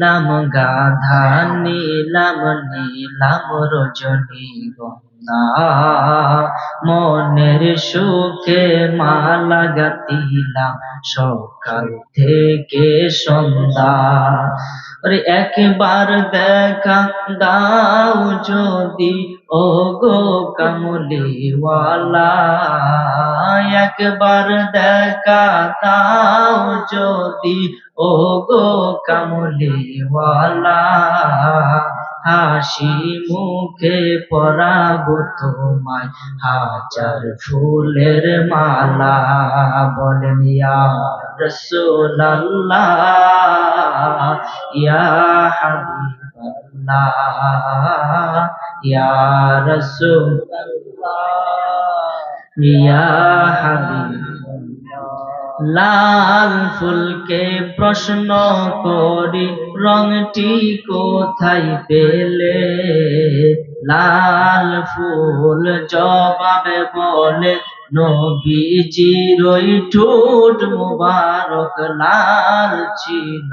নীলাম গাধা নীলাম নীলাম রজনী গন্ধা মনের সুখে মালা গাতিলাম সকাল থেকে সন্ধ্যা। ওরে একবার দেখা দাও যদি ও গো কামলিওয়ালা একবার দেখা দাও যদি ও গো কামলিওয়ালা হাসি মুখে পরাবো তোমায় হাজার ফুলের মালা বলেন ইয়া রসুল্লাহ ইয়া হাবিবাল্লাহ, ইয়া রসুল্লাহ লাল ফুলকে প্রশ্ন করি, রংটি কোথায় পেলে? লাল ফুল জবাবে বলে নবীজির ওই ঠোঁট মুবারক, লাল ছিল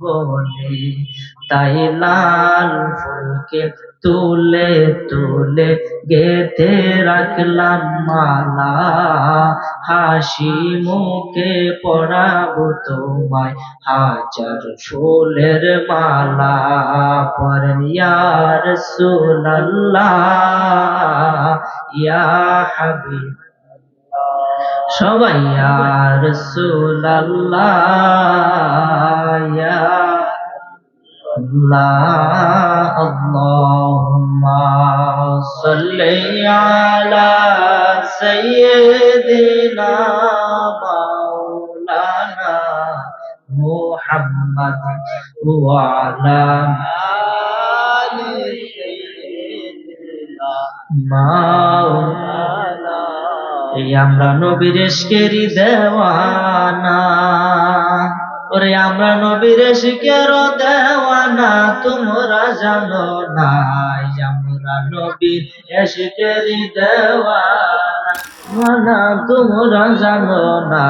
বলে। তাই লাল ফুলকে তুলে তুলে গেথে রাখলাম মালা। হাসি মুখে পড়াবো তোমায় হাজার ফুলের মালা। পরেন ইয়ার ইয়া হাবিব। সবাই আর আল্লাহুম্মা সাল্লি আলা সাইয়্যিদিনা মাওলানা মুহাম্মদ ওয়া আলা আলি সাইয়্যিদিনা মাওলানা এই আমরা নবীর এশকেরই দেওয়ানা। ওরে আমরা নবীর শিকের দেওয়ানা, তোমরা জানো না। আমরা নবীর এসকেরি দেওয়ানা, তোমরা জানো না।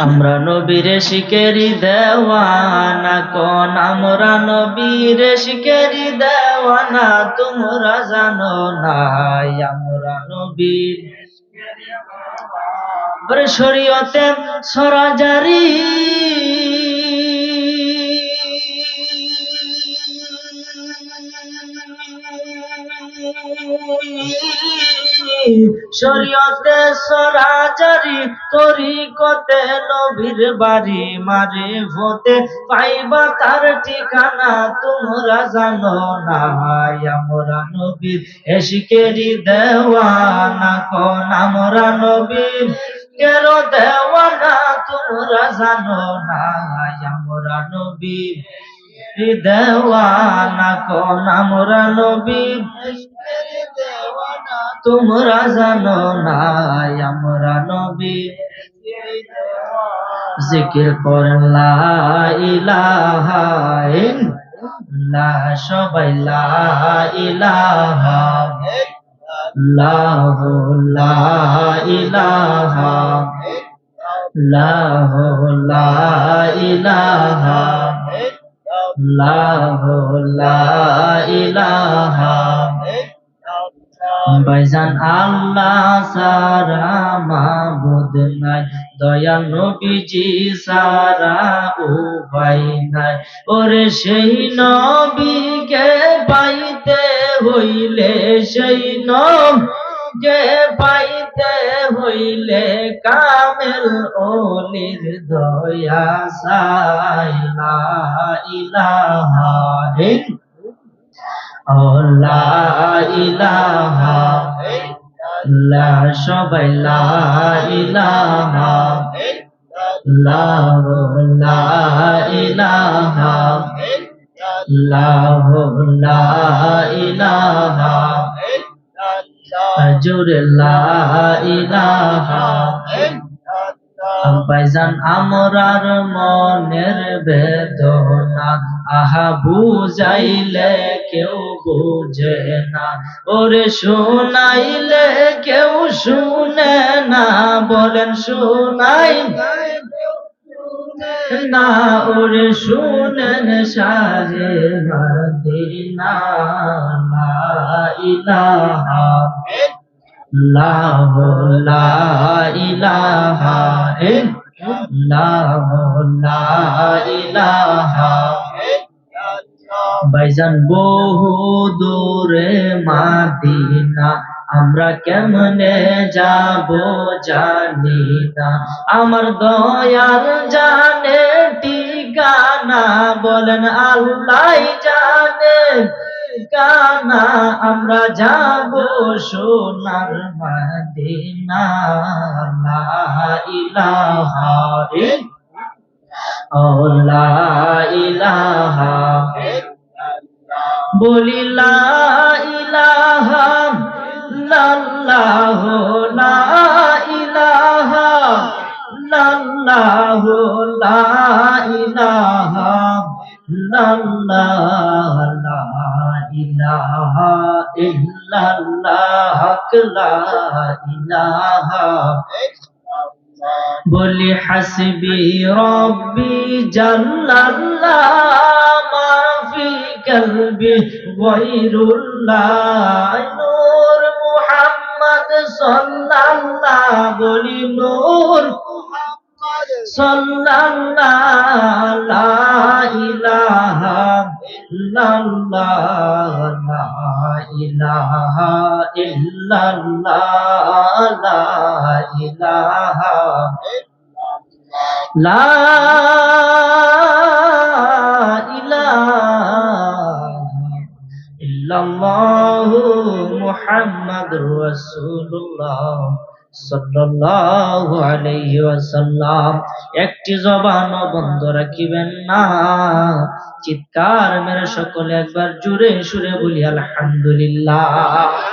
আমরা নবীর শিকেরি দেওয়ানা, কোন আমরা নবীর শিকেরি দেওয়ানা, তোমরা জানো না আমরা নবীর। শরীয়তে সরাজারি শরীয়তে সরাজারি তরিকতে নবীর বাড়ি মারে ভোতে পাইবা তার ঠিকানা, তোমরা জানো না আমরা নবীর। এসিকেরি দেওয়ানা কোন আমরা নবীর। কের দেওয়ানা তোমরা জানো না আমরা নবীর। দেওয়ানা কোন আমরা নবীর। তোমরা জানো না আমরা নবী জিকির করেন লা ইলাহা ইল্লাল্লাহ, সবাই লা লাহ লা ইলাহা লাহ লা ইলাহা ভাইজান আল্লাহ সারা মাবুদ নাই। দয়া নবীজি সারা উপায় নাই। ওরে সেই নবীকে পাইতে হইলে, সেই নবীকে পাইতে হইলে কামেল ওলির দয়া সাইলা ইলাহা ইল্লাল্লাহ লা ইলাহা লা সবাই লা ইলাহা লা লা ইলাহা লা লা ইলাহা জোরে লা ইলাহা ভাইজান আমরার মনের বেদনা আহা বুঝাইলে কেউ বুঝে না ওরে শোনাইলে কেউ শুনে না, বলেন শোনাই। না, ওরে শুনেন শাহে মদিনা ইলাহা ইল্লাল্লাহ। লা ইলাহা ইল্লাল্লাহ ইলাহা। ভাইজান বহু দূরে মাদিনা, আমরা কেমনে যাব জানি না। আমার দয়াল জানে ঠিকানা, বলেন আল্লাহ জানে ঠিকানা, আমরা যাব সোনার মাদিনা। লা ইলাহা ইল্লাল্লাহ। লা ইলাহা বলি ইলাহা লাল্লাহ লা ইলাহা লাল্লাহ লা ইলাহা লাল্লাহ লা ইলাহা ইল্লাল্লাহ ইলাহা বলি হাসবি রব্বি জাল্লাল্লাহ কলবি গায়রুল্লাহ নূর মুহাম্মদ সাল্লাল্লাহ বলি নূর সাল্লাল্লাহ লা ইলাহা ইল্লাল্লাহ, লা ইলাহা ইল্লাল্লাহ, লা ইলাহা লা ইল্লাল্লাহু মুহাম্মাদুর রাসূলুল্লাহ সাল্লাল্লাহু আলাইহি ওয়াসাল্লাম। একটি জবান বন্ধ রাখিবেন না। চিৎকার মেরে সকলে একবার জুড়ে সুরে বলি, আলহামদুলিল্লাহ।